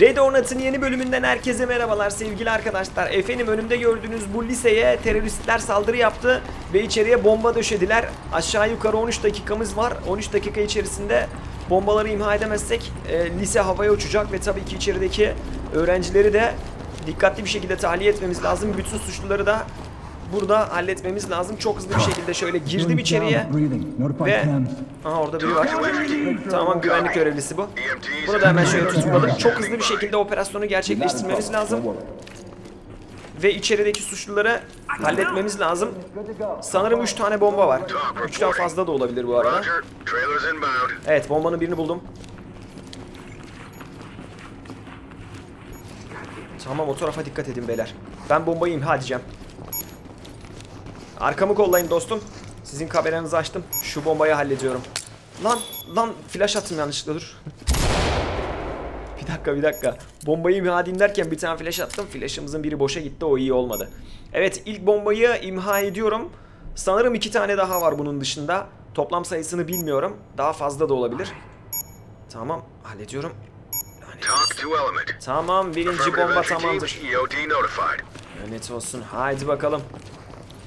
Red Hornet'ın yeni bölümünden herkese merhabalar sevgili arkadaşlar. Efendim önümde gördüğünüz bu liseye teröristler saldırı yaptı ve içeriye bomba döşediler. Aşağı yukarı 13 dakikamız var. 13 dakika içerisinde bombaları imha edemezsek e, lise havaya uçacak ve tabii ki içerideki öğrencileri de dikkatli bir şekilde tahliye etmemiz lazım. Bütün suçluları da burada halletmemiz lazım. Çok hızlı bir şekilde şöyle girdim içeriye ve Aha orada biri var. Tamam güvenlik görevlisi bu. Bunu da hemen şöyle tutukladık. Çok hızlı bir şekilde operasyonu gerçekleştirmemiz lazım. Ve içerideki suçluları halletmemiz lazım. Sanırım 3 tane bomba var. 3'ten fazla da olabilir bu arada. Evet bombanın birini buldum. Tamam o tarafa dikkat edin beyler. Ben bombayı imha edeceğim. Arkamı kollayın dostum. Sizin kameranızı açtım. Şu bombayı hallediyorum. Lan lan flash attım yanlışlıkla dur. bir dakika bir dakika. Bombayı imha edeyim derken bir tane flash attım. Flash'ımızın biri boşa gitti o iyi olmadı. Evet ilk bombayı imha ediyorum. Sanırım iki tane daha var bunun dışında. Toplam sayısını bilmiyorum. Daha fazla da olabilir. Tamam hallediyorum. Tamam birinci bomba tamamdır. Notified. Lanet olsun. Haydi bakalım.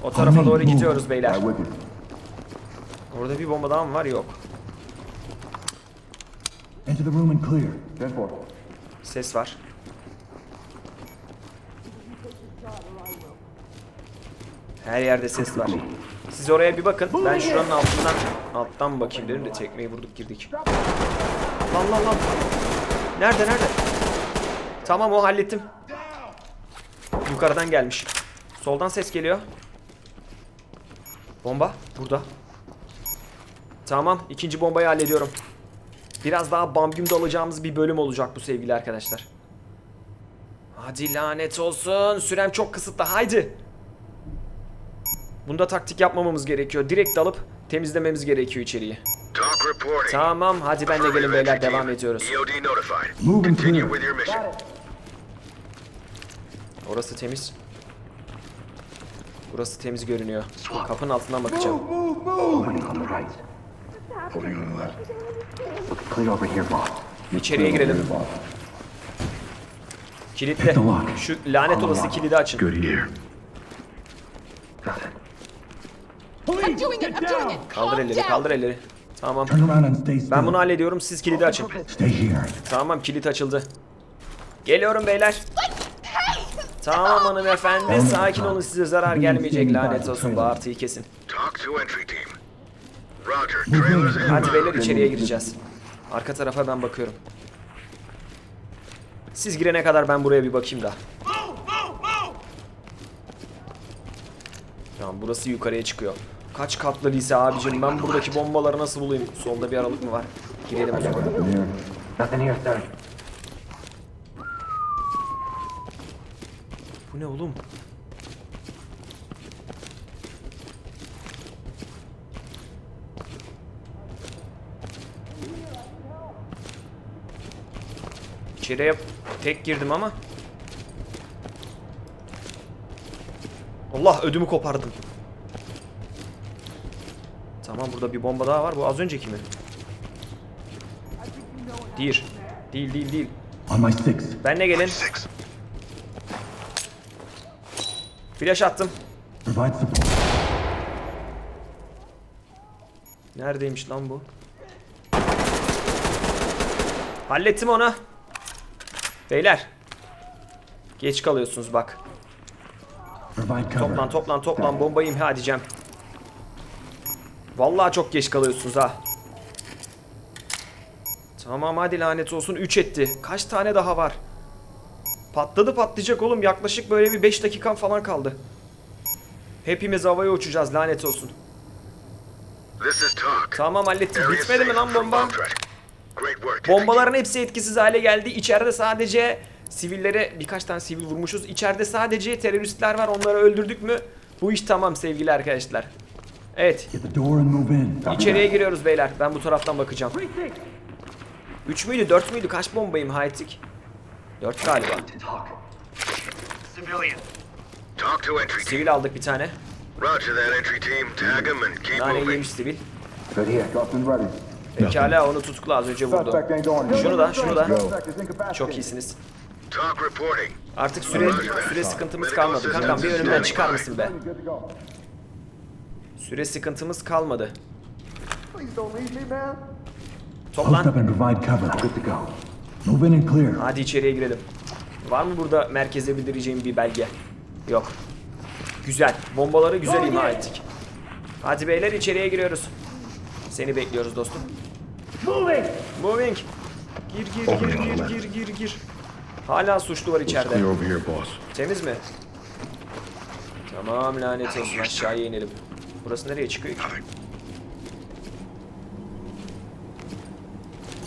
O tarafa doğru gidiyoruz beyler. Orada bir bomba daha mı var? Yok. Enter the room and clear. Ten four. Ses var. Her yerde ses var. Siz oraya bir bakın. Ben şuranın altından alttan bakayım dedim de tekmeyi vurduk girdik. Lan lan lan. Nerede nerede? Tamam o hallettim. Yukarıdan gelmiş. Soldan ses geliyor. Bomba burada. Tamam ikinci bombayı hallediyorum. Biraz daha bam güm alacağımız bir bölüm olacak bu sevgili arkadaşlar. Hadi lanet olsun. Sürem çok kısıtlı. Haydi. Bunda taktik yapmamamız gerekiyor. Direkt dalıp temizlememiz gerekiyor içeriği. Tamam. Hadi ben de gelin beyler. Devam ediyoruz. EOD notified. Move and Continue clear. with your mission. Orası temiz. Burası temiz görünüyor. Kapının altından bakacağım. Opening on the right. Holding on the left. Look clear over here, boss. İçeriye girelim. Kilitli. Şu lanet olası kilidi açın. Good here. I'm doing it. I'm doing it. Kaldır elleri, kaldır elleri. Tamam. Ben bunu hallediyorum. Siz kilidi açın. Tamam kilit açıldı. Geliyorum beyler. Tamam hanımefendi sakin olun size zarar gelmeyecek lanet olsun bağırtıyı kesin. Hadi beyler içeriye gireceğiz. Arka tarafa ben bakıyorum. Siz girene kadar ben buraya bir bakayım da. Tamam burası yukarıya çıkıyor. Kaç katlı lise abicim ben buradaki bombaları nasıl bulayım? Solda bir aralık mı var? Girelim o zaman. Nothing here, sir. Bu ne oğlum? İçeriye tek girdim ama. Allah ödümü kopardım. Tamam burada bir bomba daha var. Bu az önceki mi? Değil. Değil değil değil. On my six. Benle gelin. Flash attım. Neredeymiş lan bu? Hallettim onu. Beyler. Geç kalıyorsunuz bak. Toplan toplan toplan bombayı imha edeceğim. Vallahi çok geç kalıyorsunuz ha. Tamam hadi lanet olsun 3 etti. Kaç tane daha var? Patladı patlayacak oğlum. Yaklaşık böyle bir 5 dakikam falan kaldı. Hepimiz havaya uçacağız lanet olsun. Tamam hallettim. Bitmedi mi lan bomba? Bombaların hepsi etkisiz hale geldi. İçeride sadece sivillere birkaç tane sivil vurmuşuz. İçeride sadece teröristler var. Onları öldürdük mü? Bu iş tamam sevgili arkadaşlar. Evet. İçeriye giriyoruz beyler. Ben bu taraftan bakacağım. 3 müydü 4 müydü? Kaç bomba imha 4 galiba. Talk to entry team. Sivil aldık bir tane. Roger that entry team. Tag them and keep Nane moving. yemiş sivil. Good here. Dropped and ready. Pekala onu tutukla az önce vurdu. Şunu da şunu da. Çok iyisiniz. Talk reporting. Artık süre süre sıkıntımız kalmadı. Kankam bir önümden çıkar mısın be? Süre sıkıntımız kalmadı. Toplan. up and provide cover. Good to go. Move in and clear. Hadi içeriye girelim. Var mı burada merkeze bildireceğim bir belge? Yok. Güzel. Bombaları güzel imha ettik. Hadi beyler içeriye giriyoruz. Seni bekliyoruz dostum. Moving. Moving. Gir gir gir gir gir gir gir. Hala suçlu var içeride. Clear over here, boss. Temiz mi? Tamam lanet olsun aşağıya inelim. Burası nereye çıkıyor ki?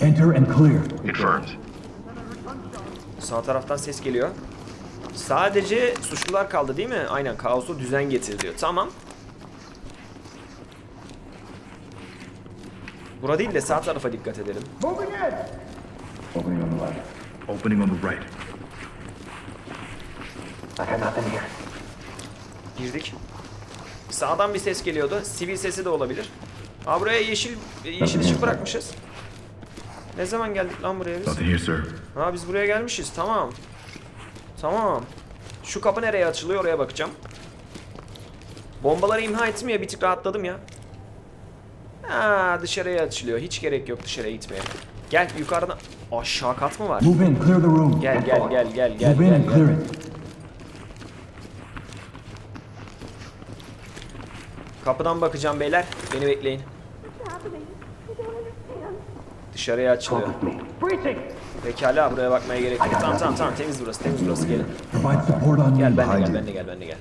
Enter and clear. Confirmed. Sağ taraftan ses geliyor. Sadece suçlular kaldı değil mi? Aynen kaosu düzen getir diyor. Tamam. Bura değil de sağ tarafa dikkat edelim. Opening on the left. Opening on the right. I got nothing here. Girdik. Sağdan bir ses geliyordu. Sivil sesi de olabilir. Aa buraya yeşil yeşil ışık bırakmışız. Ne zaman geldik lan buraya biz? Ha biz buraya gelmişiz. Tamam. Tamam. Şu kapı nereye açılıyor oraya bakacağım. Bombaları imha ettim ya bir tık rahatladım ya. Ha dışarıya açılıyor. Hiç gerek yok dışarıya gitmeye. Gel yukarıdan. Aşağı kat mı var? Move in, clear the room. Gel gel gel gel gel Move in gel. clear it. Kapıdan bakacağım beyler. Beni bekleyin. What's happening? I don't understand. Dışarıya açılıyor. Pekala buraya bakmaya gerek yok. Tamam tamam tamam temiz burası temiz burası gelin. Gel ben de gel ben de gel ben de gel.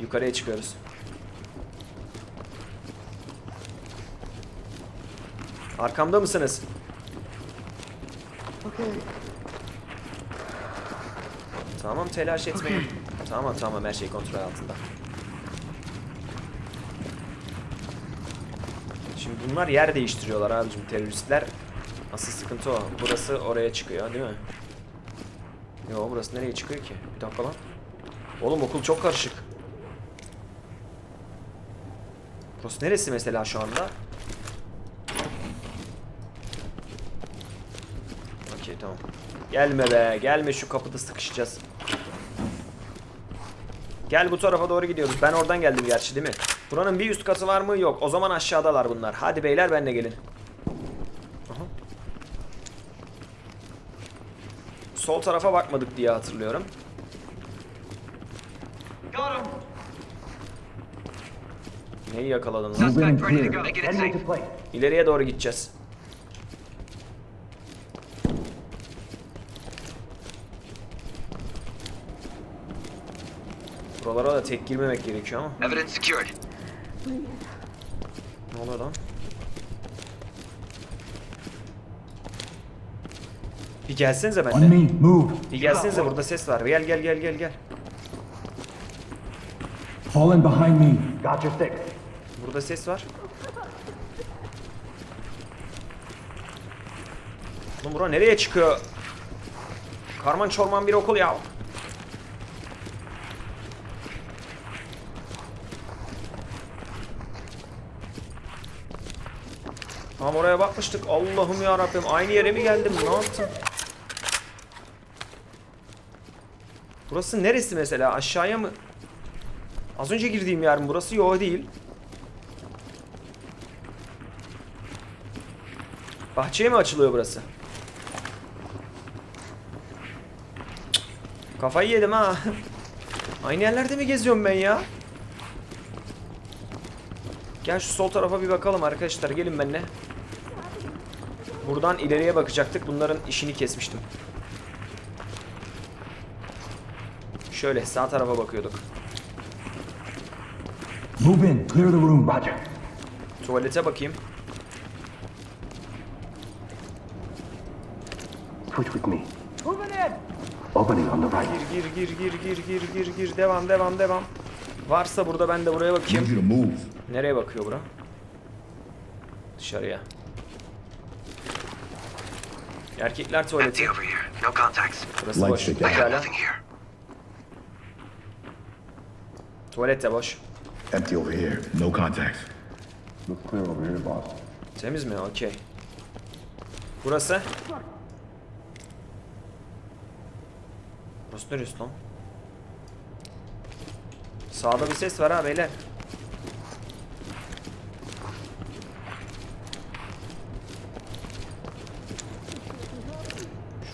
Yukarıya çıkıyoruz. Arkamda mısınız? Tamam telaş etmeyin. Tamam tamam her şey kontrol altında. Şimdi bunlar yer değiştiriyorlar abicim teröristler. Asıl sıkıntı o. Burası oraya çıkıyor değil mi? Yo burası nereye çıkıyor ki? Bir dakika lan. Oğlum okul çok karışık. Burası neresi mesela şu anda? Okey tamam. Gelme be, gelme şu kapıda sıkışacağız. Gel bu tarafa doğru gidiyoruz. Ben oradan geldim gerçi değil mi? Buranın bir üst katı var mı? Yok. O zaman aşağıdalar bunlar. Hadi beyler benle gelin. Aha. Sol tarafa bakmadık diye hatırlıyorum. Neyi yakaladın lan? İleriye doğru gideceğiz. Buralara da tek girmemek gerekiyor ama. Evidence secured. Ne oluyor lan? Bir gelsenize On benimle. me, move. Bir gelsenize burada ses var. Gel gel gel gel gel. Fall in behind me. Got your six. Burada ses var. Oğlum bura nereye çıkıyor? Karman çorman bir okul ya. Tamam oraya bakmıştık. Allah'ım ya Rabbim aynı yere mi geldim? Ne yaptım? Burası neresi mesela? Aşağıya mı? Az önce girdiğim yer mi? Burası yok değil. Bahçeye mi açılıyor burası? Kafayı yedim ha. Aynı yerlerde mi geziyorum ben ya? Gel şu sol tarafa bir bakalım arkadaşlar. Gelin benimle. Buradan ileriye bakacaktık. Bunların işini kesmiştim. Şöyle sağ tarafa bakıyorduk. Move in, clear the room. Roger. Tuvalete bakayım. Switch with me. Moving in. Opening on the right. Gir gir gir gir gir gir gir gir devam devam devam. Varsa burada ben de buraya bakayım. Nereye bakıyor bura? Dışarıya. Erkekler tuvaleti. Burası boş. Pekala. Tuvalet de boş. Empty over here. No contacts. Looks clear over here, boss. Temiz mi? Okey. Burası? Burası neresi lan? Sağda bir ses var ha beyler.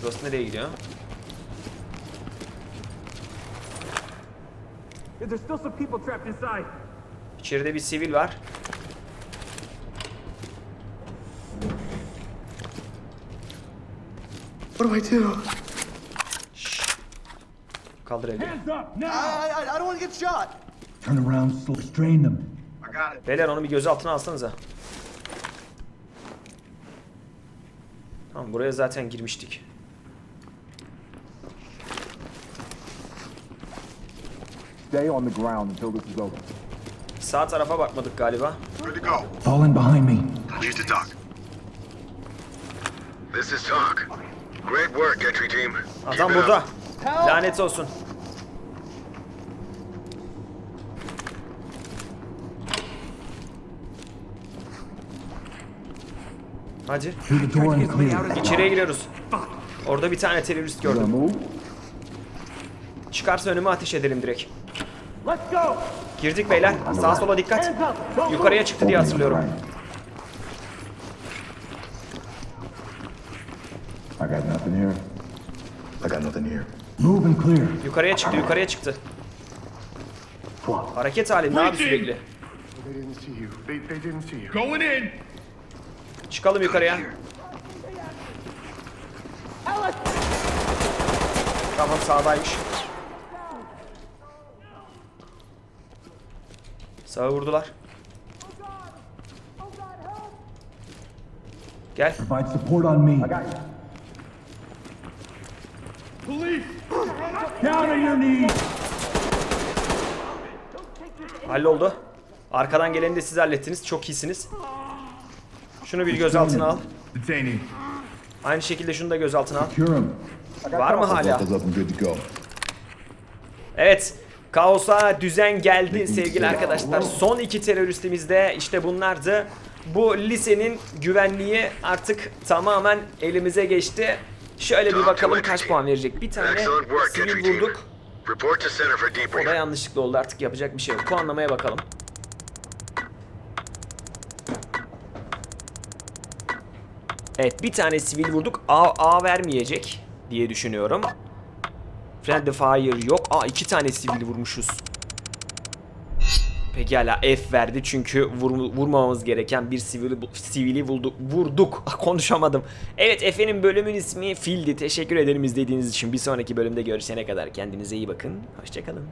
Şurası nereye gidiyor? There's still some people trapped inside. İçeride bir sivil var. What do I do? Kaldır elini. Hands up now! I, I, I don't want to get shot. Turn around, slow, restrain them. I got it. Beyler onu bir gözaltına alsanıza. Tamam buraya zaten girmiştik. Stay on the ground until this is over. Sağ tarafa bakmadık galiba. Good to go. Fall in behind me. Need to talk. This is talk. Great work, entry team. Keep Adam it burada. Lanet olsun. Hadi. İçeriye giriyoruz. Orada bir tane terörist gördüm. Çıkarsa önüme ateş edelim direkt. Let's go! Girdik beyler. Sağa sola dikkat. Yukarıya çıktı diye hatırlıyorum. I got nothing here. I got nothing here. Move and clear. Yukarıya çıktı, yukarıya çıktı. Hareket halinde abi sürekli. They didn't see you. They, they didn't see you. Going in! Çıkalım yukarıya. Tamam sağdaymış. Sağa vurdular. Gel. Provide support on me. Police! Down on your knees! Halloldu. Arkadan geleni de siz hallettiniz. Çok iyisiniz. Şunu bir gözaltına al. Aynı şekilde şunu da gözaltına al. Var mı hala? up and good to go. Evet. Kaosa düzen geldi sevgili arkadaşlar. Son iki teröristimiz de işte bunlardı. Bu lisenin güvenliği artık tamamen elimize geçti. Şöyle bir bakalım kaç puan verecek. Bir tane sivil vurduk. O da yanlışlıkla oldu artık yapacak bir şey yok. Puanlamaya bakalım. Evet bir tane sivil vurduk. A, A vermeyecek diye düşünüyorum. Friendly fire yok. Aa iki tane sivil vurmuşuz. Pekala F verdi çünkü vur, vurmamamız gereken bir sivili, sivili vurduk. vurduk. Konuşamadım. Evet Efe'nin bölümün ismi Fildi. Teşekkür ederim izlediğiniz için. Bir sonraki bölümde görüşene kadar kendinize iyi bakın. Hoşçakalın.